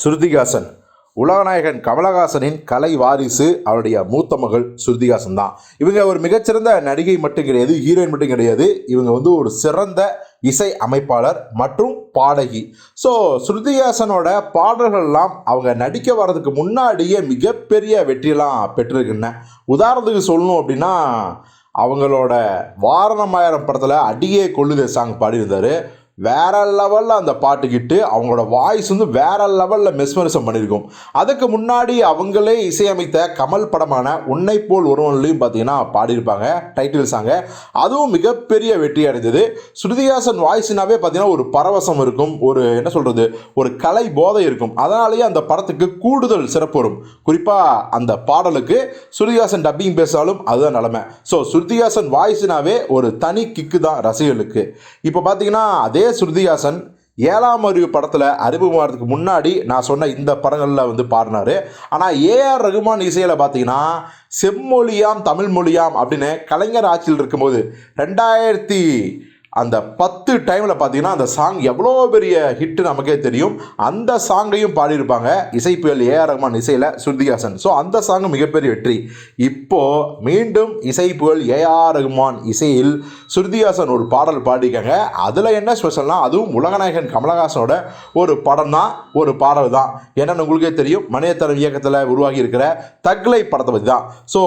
ஸ்ருதிகாசன் உலகநாயகன் கமலஹாசனின் கலை வாரிசு அவருடைய மூத்த மகள் ஸ்ருதிகாசன் தான். இவங்க ஒரு மிகச்சிறந்த நடிகை மட்டும் கிடையாது ஹீரோயின் மட்டும் கிடையாது. இவங்க வந்து ஒரு சிறந்த இசை அமைப்பாளர் மற்றும் பாடகி. ஸோ ஸ்ருதிஹாசனோட பாடல்கள்லாம் அவங்க நடிக்க வர்றதுக்கு முன்னாடியே மிகப்பெரிய வெற்றியெல்லாம் பெற்றிருக்குன்னு உதாரணத்துக்கு சொல்லணும் அப்படின்னா அவங்களோட வாரணமாயிரம் படத்தில் அடியே கொள்ளுதே சாங் பாடியிருந்தார். வேற லெவலில் அந்த பாட்டுக்கிட்டு அவங்களோட வாய்ஸ் வந்து வேற லெவலில் மெஸ்மரிசம் பண்ணியிருக்கும் அதுக்கு முன்னாடி அவங்களே இசையமைத்த கமல் படமான உன்னை போல் ஒருவன்லையும் பார்த்தீங்கன்னா பாடியிருப்பாங்க டைட்டில் சாங்க அதுவும் மிகப்பெரிய வெற்றி அடைந்தது ஸ்ருதிஹாசன் வாய்ஸ்னாவே பார்த்தீங்கன்னா ஒரு பரவசம் இருக்கும் ஒரு என்ன சொல்கிறது ஒரு கலை போதை இருக்கும். அதனாலேயே அந்த படத்துக்கு கூடுதல் சிறப்பு வரும். குறிப்பாக அந்த பாடலுக்கு ஸ்ருதிஹாசன் டப்பிங் பேசினாலும் அதுதான் நிலமை. ஸோ ஸ்ருதிஹாசன் வாய்ஸ்னாவே ஒரு தனி கிக்கு தான் ரசிகர்களுக்கு. இப்போ பார்த்தீங்கன்னா அதே ஸ்ருதிஹாசன் ஏழாம் அறிவு படத்தில் அறிமுகமாகிறதுக்கு முன்னாடி நான் சொன்ன இந்த படங்களில் வந்து பாடினார். ஆனால் ஏஆர் ரகுமான் இசையில் பார்த்தீங்கன்னா செம்மொழியாம் தமிழ் மொழியாம் அப்படின்னு கலைஞர் ஆட்சியில் இருக்கும்போது ரெண்டாயிரத்தி அந்த பத்து டைமில் பார்த்தீங்கன்னா அந்த சாங் எவ்வளோ பெரிய ஹிட்டு நமக்கே தெரியும். அந்த சாங்கையும் பாடியிருப்பாங்க. இசைப்புயல் ஏஆர் ரஹ்மான் இசையில் ஸ்ருதிஹாசன். ஸோ அந்த சாங் மிகப்பெரிய வெற்றி. இப்போது மீண்டும் இசைப்புயல் ஏஆர் ரஹ்மான் இசையில் ஸ்ருதிஹாசன் ஒரு பாடல் பாடியிருக்காங்க. அதில் என்ன ஸ்பெஷல்னால் அதுவும் உலகநாயகன் கமலஹாசனோட ஒரு படம் தான் ஒரு பாடல் தான் என்னென்னு உங்களுக்கே தெரியும். மணியத்தரம் இயக்கத்தில் உருவாகி இருக்கிற தக்லை படத்தை பற்றி தான் ஸோ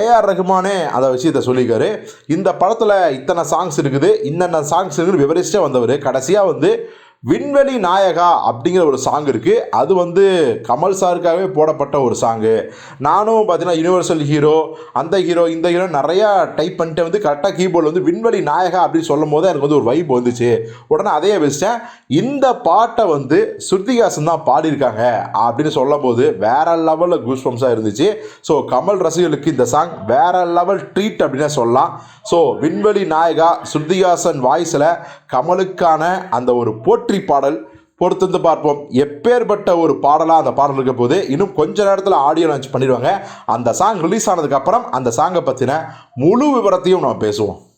ஏஆர் ரஹ்மானே அந்த விஷயத்தை சொல்லியிருக்காரு. இந்த படத்தில் இத்தனை சாங்ஸ் இருக்குது. இன்னென்ன சாங்ஸ் இருக்குது விவரிச்சிட்டே வந்தவர். கடைசியாக வந்து விண்வெளி நாயகா அப்படிங்கிற ஒரு சாங் இருக்குது அது வந்து கமல் சாருக்காகவே போடப்பட்ட ஒரு சாங்கு நானும் பார்த்தீங்கன்னா யுனிவர்சல் ஹீரோ அந்த ஹீரோ இந்த ஹீரோ நிறையா டைப் பண்ணிட்டு வந்து கரெக்டாக கீபோர்டில் வந்து விண்வெளி நாயகா அப்படின்னு சொல்லும் போது எனக்கு வந்து ஒரு வைப் வந்துச்சு. உடனே அதையே வச்சிட்டேன். இந்த பாட்டை வந்து ஸ்ருதிகாசன் தான் பாடியிருக்காங்க அப்படின்னு சொல்லும் போது வேற லெவலில் கூஸ்பம்ஸாக இருந்துச்சு. ஸோ கமல் ரசிகர்களுக்கு இந்த சாங் வேற லெவல் ட்ரீட் அப்படின்னே சொல்லலாம். ஸோ விண்வெளி நாயகா ஸ்ருதிகாசன் வாய்ஸில் கமலுக்கான அந்த ஒரு போற்றி பாடல் பொறுத்திருந்து பார்ப்போம். எப்பேற்பட்ட ஒரு பாடலாக அந்த பாடல் இருக்க போது இன்னும் கொஞ்ச நேரத்தில் ஆடியோ லான்ச் பண்ணிடுவாங்க. அந்த சாங் ரிலீஸ் ஆனதுக்கப்புறம் அந்த சாங்கை பற்றின முழு விவரத்தையும் நம்ம பேசுவோம்.